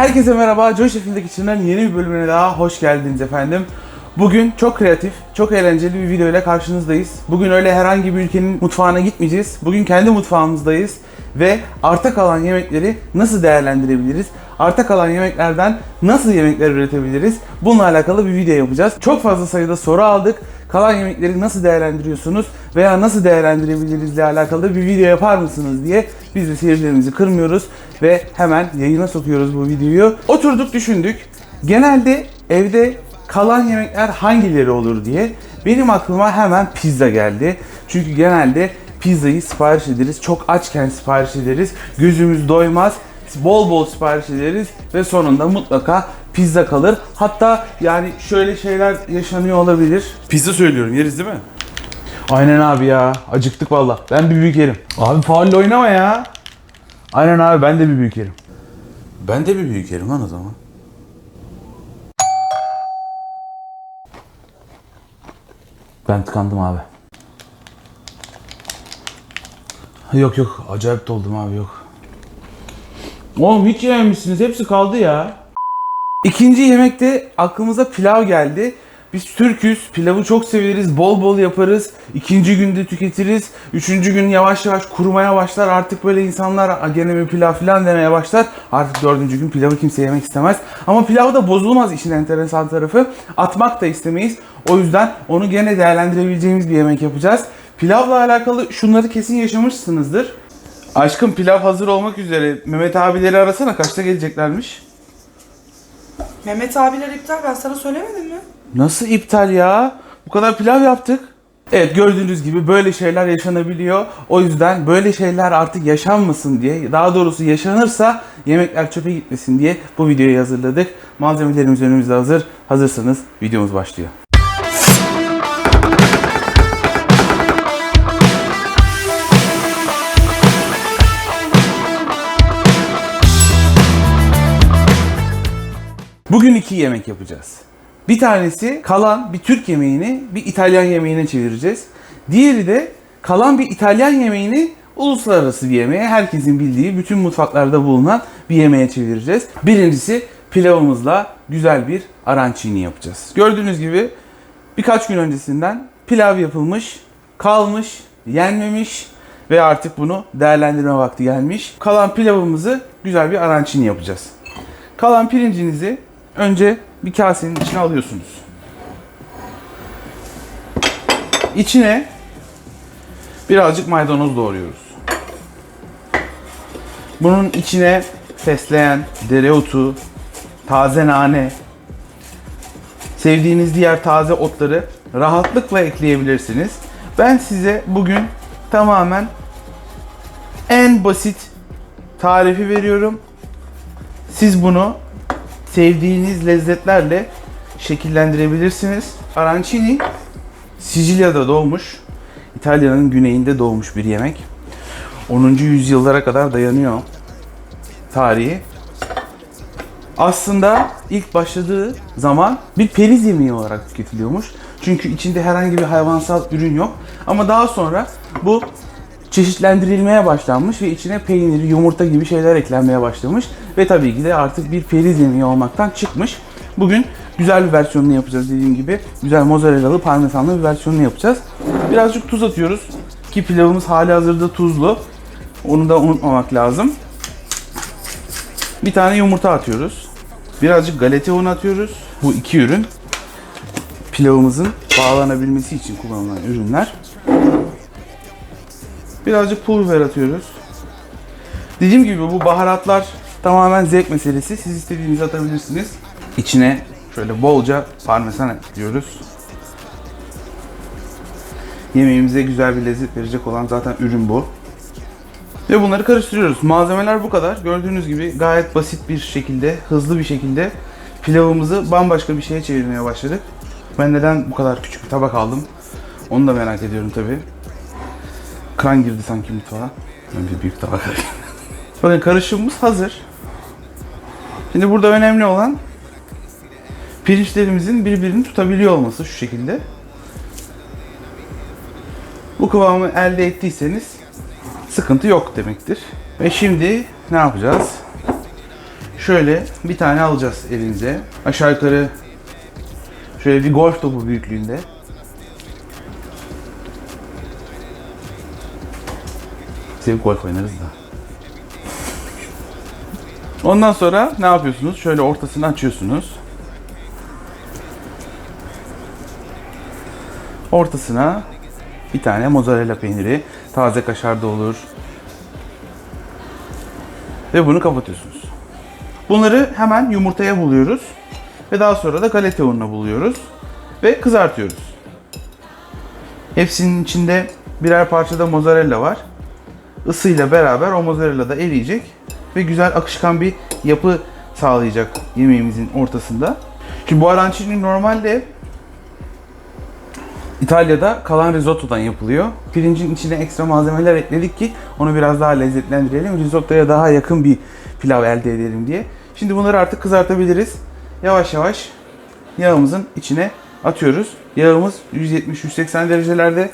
Herkese merhaba. Joy Şef'in Kitchen'ın yeni bir bölümüne daha hoş geldiniz efendim. Bugün çok kreatif, çok eğlenceli bir video ile karşınızdayız. Bugün öyle herhangi bir ülkenin mutfağına gitmeyeceğiz. Bugün kendi mutfağımızdayız ve arta kalan yemekleri nasıl değerlendirebiliriz? Arta kalan yemeklerden nasıl yemekler üretebiliriz? Bununla alakalı bir video yapacağız. Çok fazla sayıda soru aldık. Kalan yemekleri nasıl değerlendiriyorsunuz veya nasıl değerlendirebiliriz ile alakalı bir video yapar mısınız diye biz de seyircilerimizi kırmıyoruz ve hemen yayına sokuyoruz bu videoyu. Oturduk düşündük. Genelde evde kalan yemekler hangileri olur diye benim aklıma hemen pizza geldi. Çünkü genelde pizzayı sipariş ederiz. Çok açken sipariş ederiz. Gözümüz doymaz. Bol bol sipariş ederiz ve sonunda mutlaka pizza kalır. Hatta yani şöyle şeyler yaşanıyor olabilir. Pizza söylüyorum yeriz değil mi? Aynen abi ya. Acıktık valla. Ben bir büyük yerim. Abi faulle oynama ya. Aynen abi ben de bir büyük yerim. Ben de bir büyük yerim lan o zaman. Ben tıkandım abi. Yok yok acayip doldum abi yok. Oğlum hiç yememişsiniz hepsi kaldı ya. İkinci yemekte aklımıza pilav geldi. Biz Türküz, pilavı çok severiz, bol bol yaparız. İkinci günde tüketiriz. Üçüncü gün yavaş yavaş kurumaya başlar. Artık böyle insanlar "Aa, gene bir pilav falan demeye başlar. Artık dördüncü gün pilavı kimse yemek istemez. Ama pilav da bozulmaz işin enteresan tarafı. Atmak da istemeyiz. O yüzden onu gene değerlendirebileceğimiz bir yemek yapacağız. Pilavla alakalı şunları kesin yaşamışsınızdır. Aşkım pilav hazır olmak üzere. Mehmet abileri arasana kaçta geleceklermiş? Mehmet abiler iptal ben sana söylemedim mi? Nasıl iptal ya? Bu kadar pilav yaptık. Evet gördüğünüz gibi böyle şeyler yaşanabiliyor. O yüzden böyle şeyler artık yaşanmasın diye, daha doğrusu yaşanırsa yemekler çöpe gitmesin diye bu videoyu hazırladık. Malzemelerimiz önümüzde hazır. Hazırsanız videomuz başlıyor. Bugün iki yemek yapacağız. Bir tanesi kalan bir Türk yemeğini bir İtalyan yemeğine çevireceğiz. Diğeri de kalan bir İtalyan yemeğini uluslararası bir yemeğe, herkesin bildiği, bütün mutfaklarda bulunan bir yemeğe çevireceğiz. Birincisi pilavımızla güzel bir arancini yapacağız. Gördüğünüz gibi birkaç gün öncesinden pilav yapılmış, kalmış, yenmemiş ve artık bunu değerlendirme vakti gelmiş. Kalan pilavımızı güzel bir arancini yapacağız. Kalan pirincinizi önce bir kasenin içine alıyorsunuz. İçine birazcık maydanoz doğruyoruz. Bunun içine fesleğen, dereotu, taze nane, sevdiğiniz diğer taze otları rahatlıkla ekleyebilirsiniz. Ben size bugün tamamen en basit tarifi veriyorum. Siz bunu sevdiğiniz lezzetlerle şekillendirebilirsiniz. Arancini Sicilya'da doğmuş, İtalya'nın güneyinde doğmuş bir yemek. 10. yüzyıllara kadar dayanıyor tarihi. Aslında ilk başladığı zaman bir periz yemeği olarak tüketiliyormuş. Çünkü içinde herhangi bir hayvansal ürün yok. Ama daha sonra bu çeşitlendirilmeye başlanmış ve içine peynir, yumurta gibi şeyler eklenmeye başlamış. Ve tabii ki de artık bir periz yemeği olmaktan çıkmış. Bugün güzel bir versiyonunu yapacağız dediğim gibi. Güzel mozzarellalı, parmesanlı bir versiyonunu yapacağız. Birazcık tuz atıyoruz ki pilavımız hali hazırda tuzlu. Onu da unutmamak lazım. Bir tane yumurta atıyoruz. Birazcık galeta unu atıyoruz. Bu iki ürün pilavımızın bağlanabilmesi için kullanılan ürünler. Birazcık pul biber atıyoruz. Dediğim gibi bu baharatlar tamamen zevk meselesi. Siz istediğinizi atabilirsiniz. İçine şöyle bolca parmesan ekliyoruz. Yemeğimize güzel bir lezzet verecek olan zaten ürün bu. Ve bunları karıştırıyoruz. Malzemeler bu kadar. Gördüğünüz gibi gayet basit bir şekilde, hızlı bir şekilde pilavımızı bambaşka bir şeye çevirmeye başladık. Ben neden bu kadar küçük bir tabak aldım? Onu da merak ediyorum tabii. Kran girdi sanki mutfağa. Bir büyük alayım. Bakın karışımımız hazır. Şimdi burada önemli olan pirinçlerimizin birbirini tutabiliyor olması şu şekilde. Bu kıvamı elde ettiyseniz sıkıntı yok demektir. Ve şimdi ne yapacağız? şöyle bir tane alacağız elinize. Aşağı yukarı şöyle bir golf topu büyüklüğünde. Sevip golf oynarız da. Ondan sonra ne yapıyorsunuz? Şöyle ortasını açıyorsunuz. Ortasına bir tane mozzarella peyniri, taze kaşar da olur. Ve bunu kapatıyorsunuz. Bunları hemen yumurtaya buluyoruz. Ve daha sonra da galeta ununa buluyoruz. Ve kızartıyoruz. Hepsinin içinde birer parça da mozzarella var. Isıyla beraber o mozzarella da eriyecek. Ve güzel akışkan bir yapı sağlayacak yemeğimizin ortasında. Şimdi bu arancini normalde İtalya'da kalan risottodan yapılıyor. Pirincin içine ekstra malzemeler ekledik ki onu biraz daha lezzetlendirelim. Risottoya daha yakın bir pilav elde edelim diye. Şimdi bunları artık kızartabiliriz. Yavaş yavaş yağımızın içine atıyoruz. Yağımız 170-180 derecelerde.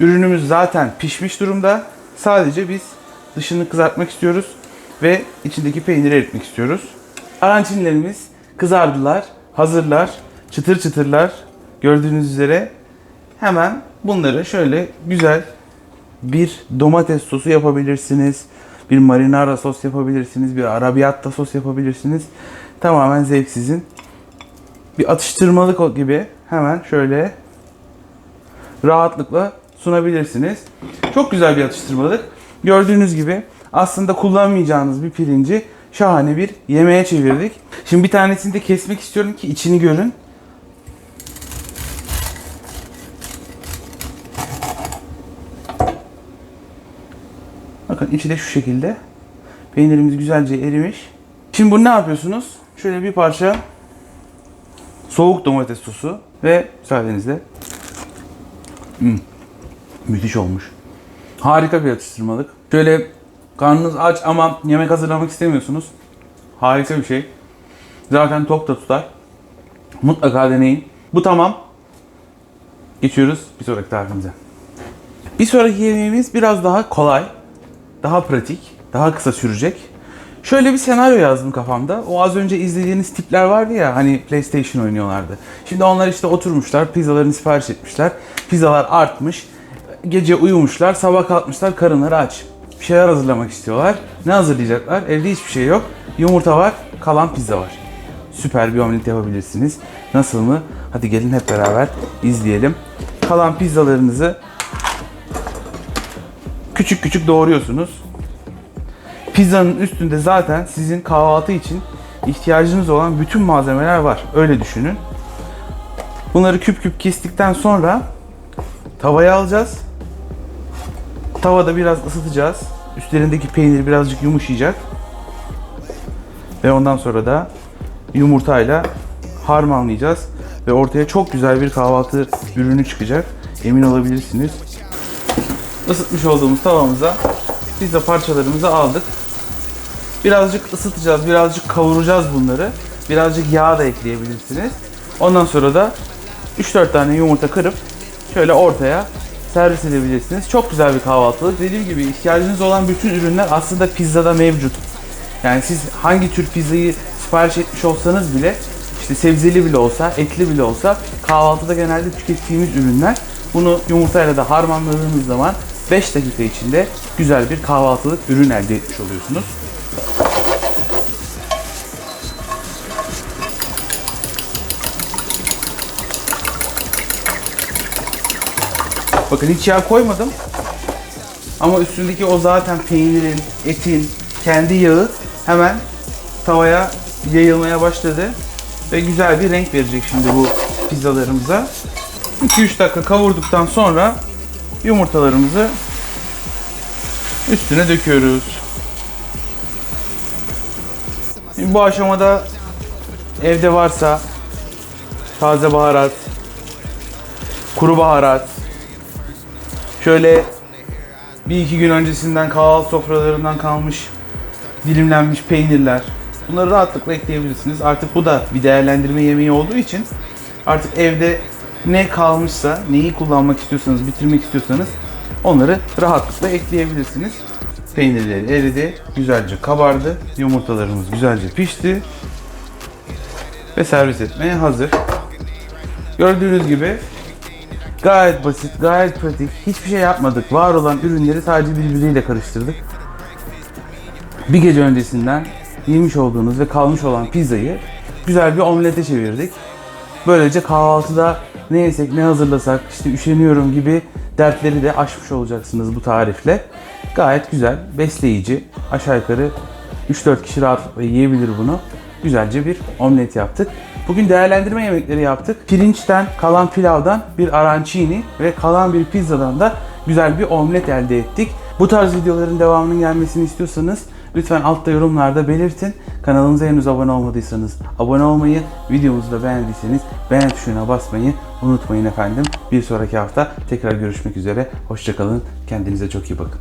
Ürünümüz zaten pişmiş durumda. Sadece biz dışını kızartmak istiyoruz ve içindeki peyniri eritmek istiyoruz. Arancinilerimiz kızardılar, hazırlar, çıtır çıtırlar. Gördüğünüz üzere hemen bunları şöyle güzel bir domates sosu yapabilirsiniz. Bir marinara sos yapabilirsiniz. Bir arrabbiata sos yapabilirsiniz. Tamamen zevk sizin. Bir atıştırmalık gibi hemen şöyle rahatlıkla sunabilirsiniz. Çok güzel bir atıştırmalık. Gördüğünüz gibi aslında kullanmayacağınız bir pirinci şahane bir yemeğe çevirdik. Şimdi bir tanesini de kesmek istiyorum ki içini görün. Bakın içi de şu şekilde. Peynirimiz güzelce erimiş. Şimdi bunu ne yapıyorsunuz? Şöyle bir parça soğuk domates sosu ve müsaadenizle Hmm, müthiş olmuş. Harika bir atıştırmalık. Şöyle karnınız aç ama yemek hazırlamak istemiyorsunuz. Harika bir şey. Zaten tok da tutar. Mutlaka deneyin. Bu tamam. Geçiyoruz bir sonraki tarifimize. Bir sonraki yemeğimiz biraz daha kolay, daha pratik, daha kısa sürecek. Şöyle bir senaryo yazdım kafamda. O az önce izlediğiniz tipler vardı ya hani PlayStation oynuyorlardı. Şimdi onlar işte oturmuşlar, pizzalarını sipariş etmişler. Pizzalar artmış. Gece uyumuşlar, sabah kalkmışlar, karınları aç. Bir şeyler hazırlamak istiyorlar. Ne hazırlayacaklar? Evde hiçbir şey yok. Yumurta var, kalan pizza var. Süper bir omlet yapabilirsiniz. Nasıl mı? Hadi gelin hep beraber izleyelim. Kalan pizzalarınızı küçük küçük doğruyorsunuz. Pizzanın üstünde zaten sizin kahvaltı için ihtiyacınız olan bütün malzemeler var. Öyle düşünün. Bunları küp küp kestikten sonra tavaya alacağız. Tavada biraz ısıtacağız. Üstlerindeki peynir birazcık yumuşayacak. Ve ondan sonra da yumurtayla harmanlayacağız. Ve ortaya çok güzel bir kahvaltı ürünü çıkacak. Emin olabilirsiniz. Isıtmış olduğumuz tavamıza pizza parçalarımızı aldık. Birazcık ısıtacağız, birazcık kavuracağız bunları. Birazcık yağ da ekleyebilirsiniz. Ondan sonra da 3-4 tane yumurta kırıp şöyle ortaya servis edebilirsiniz. Çok güzel bir kahvaltılık. Dediğim gibi ihtiyacınız olan bütün ürünler aslında pizzada mevcut. Yani siz hangi tür pizzayı sipariş etmiş olsanız bile işte sebzeli bile olsa, etli bile olsa kahvaltıda genelde tükettiğimiz ürünler. Bunu yumurtayla da harmanladığınız zaman 5 dakika içinde güzel bir kahvaltılık ürün elde etmiş oluyorsunuz. Bakın hiç yağ koymadım. Ama üstündeki o zaten peynirin, etin, kendi yağı hemen tavaya yayılmaya başladı. Ve güzel bir renk verecek şimdi bu pizzalarımıza. 2-3 dakika kavurduktan sonra yumurtalarımızı üstüne döküyoruz. Şimdi bu aşamada evde varsa taze baharat, kuru baharat, şöyle bir iki gün öncesinden kahvaltı sofralarından kalmış dilimlenmiş peynirler. Bunları rahatlıkla ekleyebilirsiniz. Artık bu da bir değerlendirme yemeği olduğu için artık evde ne kalmışsa, neyi kullanmak istiyorsanız, bitirmek istiyorsanız onları rahatlıkla ekleyebilirsiniz. Peynirleri eridi, güzelce kabardı. Yumurtalarımız güzelce pişti. Ve servis etmeye hazır. Gördüğünüz gibi gayet basit, gayet pratik. Hiçbir şey yapmadık. Var olan ürünleri sadece birbiriyle karıştırdık. Bir gece öncesinden yemiş olduğunuz ve kalmış olan pizzayı güzel bir omlete çevirdik. Böylece kahvaltıda ne yesek ne hazırlasak işte üşeniyorum gibi dertleri de aşmış olacaksınız bu tarifle. Gayet güzel, besleyici. Aşağı yukarı 3-4 kişi rahatlıkla yiyebilir bunu. Güzelce bir omlet yaptık. Bugün değerlendirme yemekleri yaptık. Pirinçten, kalan pilavdan bir arancini ve kalan bir pizzadan da güzel bir omlet elde ettik. Bu tarz videoların devamının gelmesini istiyorsanız lütfen altta yorumlarda belirtin. Kanalımıza henüz abone olmadıysanız abone olmayı, videomuzu da beğendiyseniz beğen tuşuna basmayı unutmayın efendim. Bir sonraki hafta tekrar görüşmek üzere. Hoşçakalın. Kendinize çok iyi bakın.